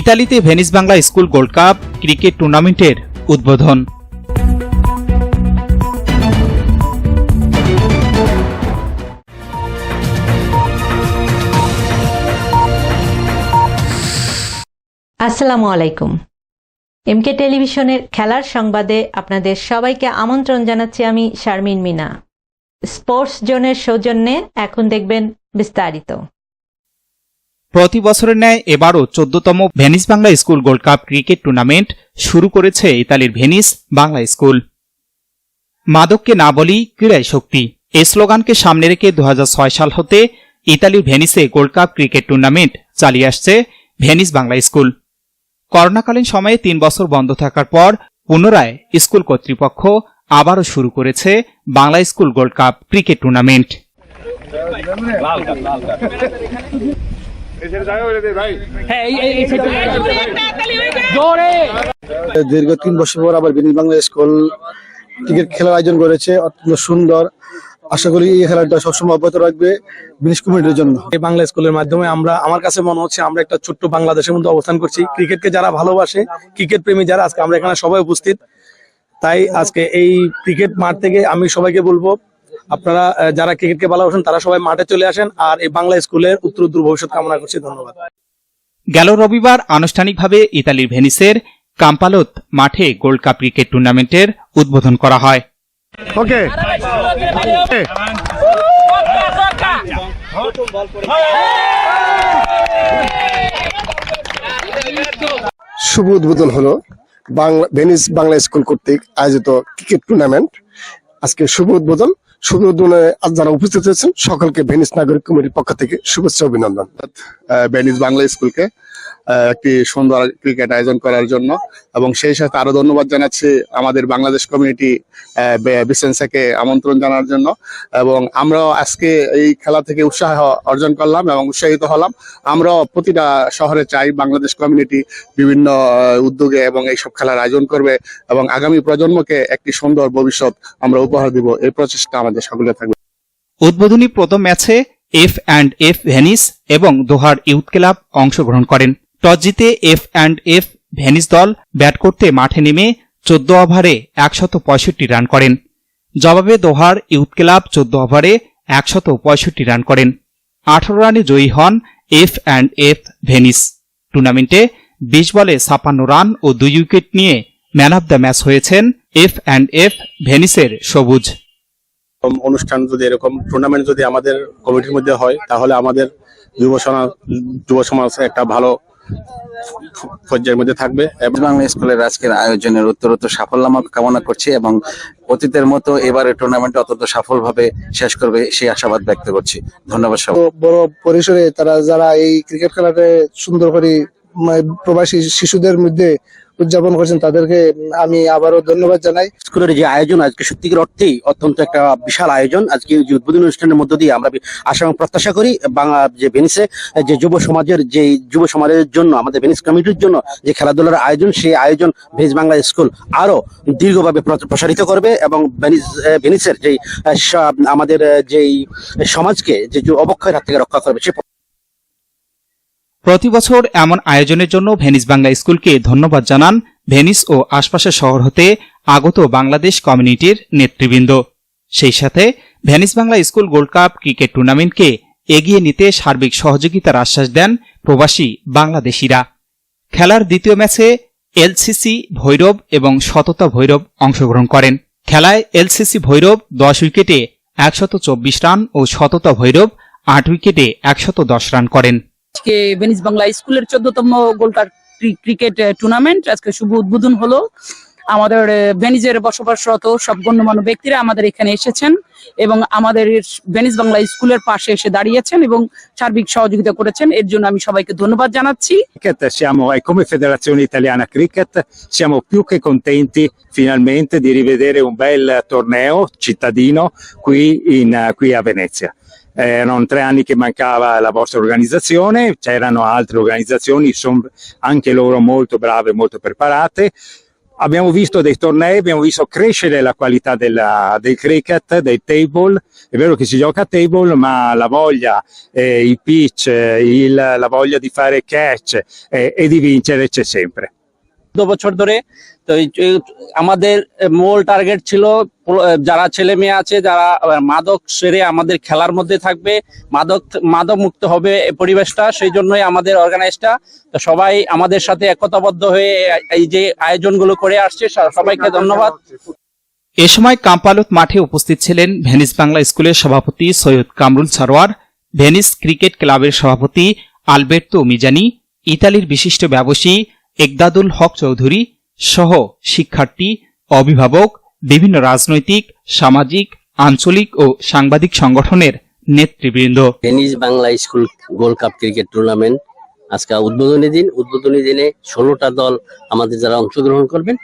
ইতালিতে Venice Bangla school gold cup cricket টুর্নামেন্টের উদ্বোধন। আসসালামু আলাইকুম। এমকে টেলিভিশনের খেলার সংবাদে আপনাদের সবাইকে আমন্ত্রণ জানাচ্ছি আমি শারমিন মিনা। স্পোর্টস জোনের সৌজন্যে এখন দেখবেন বিস্তারিত। প্রতি বছরের ন্যায় এবারও চোদ্দতম Venice Bangla school gold cup cricket tournament শুরু করেছে ইতালির ভেনিস বাংলা স্কুল। মাদককে না বলি ক্রীড়ায় শক্তি। এই স্লোগানকে সামনে রেখে দু হাজার ছয় সাল হতে ইতালির ভেনিসে গোল্ড কাপ ক্রিকেট টুর্নামেন্ট চালিয়ে আসছে ভেনিস বাংলা স্কুল। করোনাকালীন সময়ে তিন বছর বন্ধ থাকার পর পুনরায় স্কুল কর্তৃপক্ষ আবারও শুরু করেছে Bangla school gold cup cricket tournament. দীর্ঘ তিন বছর পর আবার বিনীত বাংলা স্কুল ক্রিকেট খেলার আয়োজন করেছে অত্যন্ত সুন্দর। আশা করি এই খেলাটা সবসময় অব্যাহত রাখবে বিনিশ কমিটির জন্য। এই বাংলা স্কুলের মাধ্যমে আমরা আমার কাছে মনে হচ্ছে আমরা একটা ছোট্ট বাংলাদেশের মধ্যে অবস্থান করছি। ক্রিকেটকে যারা ভালোবাসে ক্রিকেট প্রেমী যারা আজকে আমরা এখানে সবাই উপস্থিত। তাই আজকে এই ক্রিকেট মাঠ থেকে আমি সবাইকে বলব আপনারা যারা ক্রিকেটকে ভালোবাসেন তারা সবাই মাঠে চলে আসেন আর এই বাংলা স্কুলের উত্তর উত্তর ভবিষ্যৎ কামনা করছি। ধন্যবাদ। গেল রবিবার আনুষ্ঠানিকভাবে ইতালির ভেনিসের কাম্পালোত মাঠে গোল্ড কাপ ক্রিকেট টুর্নামেন্টের উদ্বোধন করা হয়। ওকে। শুভ উদ্বোধন হলো বাংলা ভেনিস বাংলা স্কুল কর্তৃক আয়োজিত ক্রিকেট টুর্নামেন্ট। আজকে শুভ উদ্বোধন। আজ যারা উপস্থিত হয়েছেন, সকলকে ভেনিস নাগরিক কমিটির পক্ষ থেকে বেনিস বাংলা সুন্দর ক্রিকেট আয়োজন করার জন্য এবং সেই ধন্যবাদ জানাচ্ছি আমাদের বাংলাদেশ কমিউনিটি বিসেন্সাকে আমন্ত্রণ জানার জন্য এবং আমরাও আজকে এই খেলা থেকে উৎসাহ অর্জন করলাম এবং উৎসাহিত হলাম। আমরা প্রতিটা শহরে চাই বাংলাদেশ কমিউনিটি বিভিন্ন উদ্যোগে এবং এইসব খেলার আয়োজন করবে এবং আগামী প্রজন্মকে একটি সুন্দর ভবিষ্যৎ আমরা উপহার দিব। এই প্রচেষ্টা আমাদের সকলে থাকবে। উদ্বোধনী প্রথম ম্যাচে এফ অ্যান্ড এফ ভেনিস এবং দোহার ইউথ ক্লাব অংশগ্রহণ করেন। টস জিতে এফ অ্যান্ড এফ ভেনিস দল ব্যাট করতে মাঠে নেমে চোদ্দ ওভারে একশত পঁয়ষট্টি রান করেন। জবাবে দোহার ইউথ ক্লাব চোদ্দ ওভারে একশত পঁয়ষট্টি রান করেন। আঠারো রানে জয়ী হন এফ অ্যান্ড এফ ভেনিস। টুর্নামেন্টে বিশ বলে ছাপ্পান্ন রান ও দুই উইকেট নিয়ে ম্যান অব দ্য ম্যাচ হয়েছেন এফ অ্যান্ড এফ ভেনিসের সবুজ। এরকম অনুষ্ঠান যদি এরকম টুর্নামেন্ট যদি আমাদের কমিটির মধ্যে হয় তাহলে আমাদের যুব সমাজ যুব সমাজ একটা ভালো পর্যায়ের মধ্যে থাকবে। এবং বাংলা স্কুলের আজকের আয়োজনের উত্তরোত্তর সাফল্য আমরা কামনা করছি এবং অতীতের মতো এবারে টুর্নামেন্ট অত্যন্ত সফলভাবে শেষ করবে সেই আশাবাদ ব্যক্ত করছি। ধন্যবাদ সবাই তো বড় পরিসরে তারা যারা এই ক্রিকেট খেলাতে সুন্দর করে উম, প্রবাসী শিশুদের মধ্যে উদযাপন করছেন তাদেরকে আমি আবারও ধন্যবাদ জানাই। স্কুলের যে আয়োজন আজকে সত্যিকার অর্থেই অত্যন্ত একটা বিশাল আয়োজন। আজকে যে উদ্বোধনী অনুষ্ঠানের মধ্য দিয়ে আমরা আশা এবং প্রত্যাশা করি বাংলা যে ভেনিসে যে যুব সমাজের যে যুব সমাজের জন্য আমাদের ভেনিস কমিটির জন্য যে খেলাধুলার আয়োজন সেই আয়োজন ভেনিস বাংলা স্কুল আরও দীর্ঘভাবে প্রসারিত করবে এবং ভেনিস ভেনিসের যে আহ, আমাদের যেই সমাজকে যে যে অবক্ষয়ের হাত থেকে রক্ষা করবে সে প্রতি বছর এমন আয়োজনের জন্য ভেনিস বাংলা স্কুলকে ধন্যবাদ জানান ভেনিস ও আশপাশের শহর হতে আগত বাংলাদেশ কমিউনিটির নেতৃবৃন্দ। সেই সাথে Venice Bangla school gold cup cricket টুর্নামেন্টকে এগিয়ে নিতে সার্বিক সহযোগিতার আশ্বাস দেন প্রবাসী বাংলাদেশিরা। খেলার দ্বিতীয় ম্যাচে এলসিসি ভৈরব এবং সততা ভৈরব অংশগ্রহণ করেন। খেলায় এলসিসি ভৈরব দশ উইকেটে একশত চব্বিশ রান ও সততা ভৈরব আট উইকেটে একশত দশ রান করেন। আজকে ভেনিস বাংলা স্কুলের চোদ্দতম গোল্ড কাপ ক্রিকেট টুর্নামেন্ট আজকে শুভ উদ্বোধন হলো। আমাদের আহ, ভেনিসের বসবাসরত সব গণ্যমান্য ব্যক্তিরা আমাদের এখানে এসেছেন এবং আমাদের ভেনিস বাংলা স্কুলের পাশে এসে দাঁড়িয়েছেন এবং সার্বিক সহযোগিতা করেছেন। এর জন্য আমি সবাইকে ধন্যবাদ জানাচ্ছি। Siamo come federazione italiana cricket siamo più che contenti finalmente di rivedere un bel torneo cittadino qui, in, qui a Venezia. Erano tre anni che mancava la vostra organizzazione, c'erano altre organizzazioni, sono anche loro molto brave, molto preparate. abbiamo visto dei tornei, abbiamo visto crescere la qualità della- del cricket, dei table. È vero che si gioca a table, ma la voglia, eh, il pitch, eh, il- la voglia di fare catch eh, e di vincere c'è sempre. চোদ্দ বছর ধরে। তো আমাদের মূল target ছিল, যারা ছেলে মেয়ে আছে, যারা মাদক সেরে আমাদের খেলার মধ্যে থাকবে, মাদক মাদক মুক্ত হবে পরিবেশটা, সেই জন্যই আমাদের অর্গানাইজটা তো সবাই আমাদের সাথে একতাবদ্ধ হয়ে এই যে আয়োজনগুলো করে আসছে সবাইকে ধন্যবাদ। এ সময় কাম্পালত মাঠে উপস্থিত ছিলেন ভেনিস বাংলা স্কুলের সভাপতি সৈয়দ কামরুল সারোয়ার, ভেনিস ক্রিকেট ক্লাবের সভাপতি আলবের্তো মিজানি, ইতালির বিশিষ্ট ব্যবসায়ী একদাদুল হক চৌধুরী সহ শিক্ষার্থী, অভিভাবক, বিভিন্ন রাজনৈতিক, সামাজিক, আঞ্চলিক ও সাংবাদিক সংগঠনের নেতৃবৃন্দ। Venice Bangla school gold cup cricket tournament আজকে উদ্বোধনী দিন। উদ্বোধনী দিনে ষোলোটা দল আমাদের যারা অংশগ্রহণ করবেন,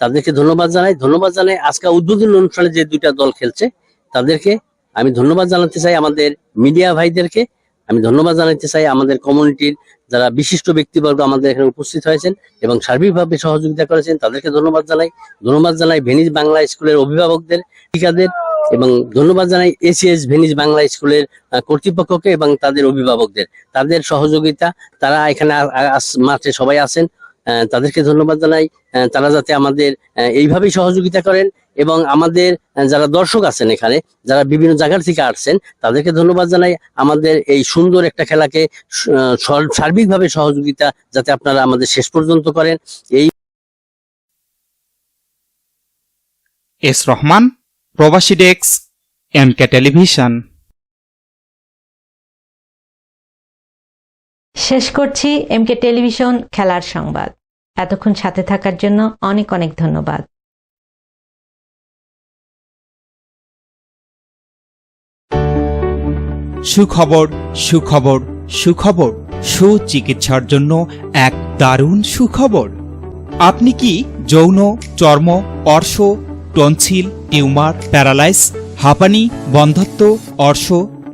তাদেরকে ধন্যবাদ জানাই। ধন্যবাদ জানাই আজকে উদ্বোধনী অনুষ্ঠানে যে দুইটা দল খেলছে, তাদেরকে আমি ধন্যবাদ জানাতে চাই আমাদের মিডিয়া ভাইদেরকে। আমি ধন্যবাদ জানাতে চাই আমাদের কমিউনিটির যারা বিশিষ্ট ব্যক্তিবর্গ আমাদের এখানে উপস্থিত হয়েছেন এবং সার্বিকভাবে সহযোগিতা করেছেন, তাদেরকে ধন্যবাদ জানাই। ধন্যবাদ জানাই ভেনিস বাংলা স্কুলের অভিভাবকদের, শিক্ষাদের এবং ধন্যবাদ জানাই এসিএস ভেনিস বাংলা স্কুলের কর্তৃপক্ষকে এবং তাদের অভিভাবকদের। তাদের সহযোগিতা, তারা এখানে মাঠে সবাই আছেন। তাদেরকে ধন্যবাদ জানাই। তারা যাতে আমাদের এইভাবেই সহযোগিতা করেন এবং আমাদের যারা দর্শক আছেন এখানে, যারা বিভিন্ন জায়গার থেকে আসছেন, তাদেরকে ধন্যবাদ জানাই। আমাদের এই সুন্দর একটা খেলাকে সার্বিকভাবে সহযোগিতা যাতে আপনারা আমাদের শেষ পর্যন্ত করেন। এই এস রহমান, প্রবাসী ডেস্ক এমকে টেলিভিশন। শেষ করছি এমকে টেলিভিশন খেলার সংবাদ। এতক্ষণ সাথে থাকার জন্য অনেক অনেক ধন্যবাদ। সুখবর সুখবর সুখবর, সুচিকিৎসার জন্য এক দারুণ সুখবর। আপনি কি যৌন, চর্ম, অর্শ, টনসিল, টিউমার, প্যারালাইস, হাঁপানি, বন্ধত্ব, অর্শ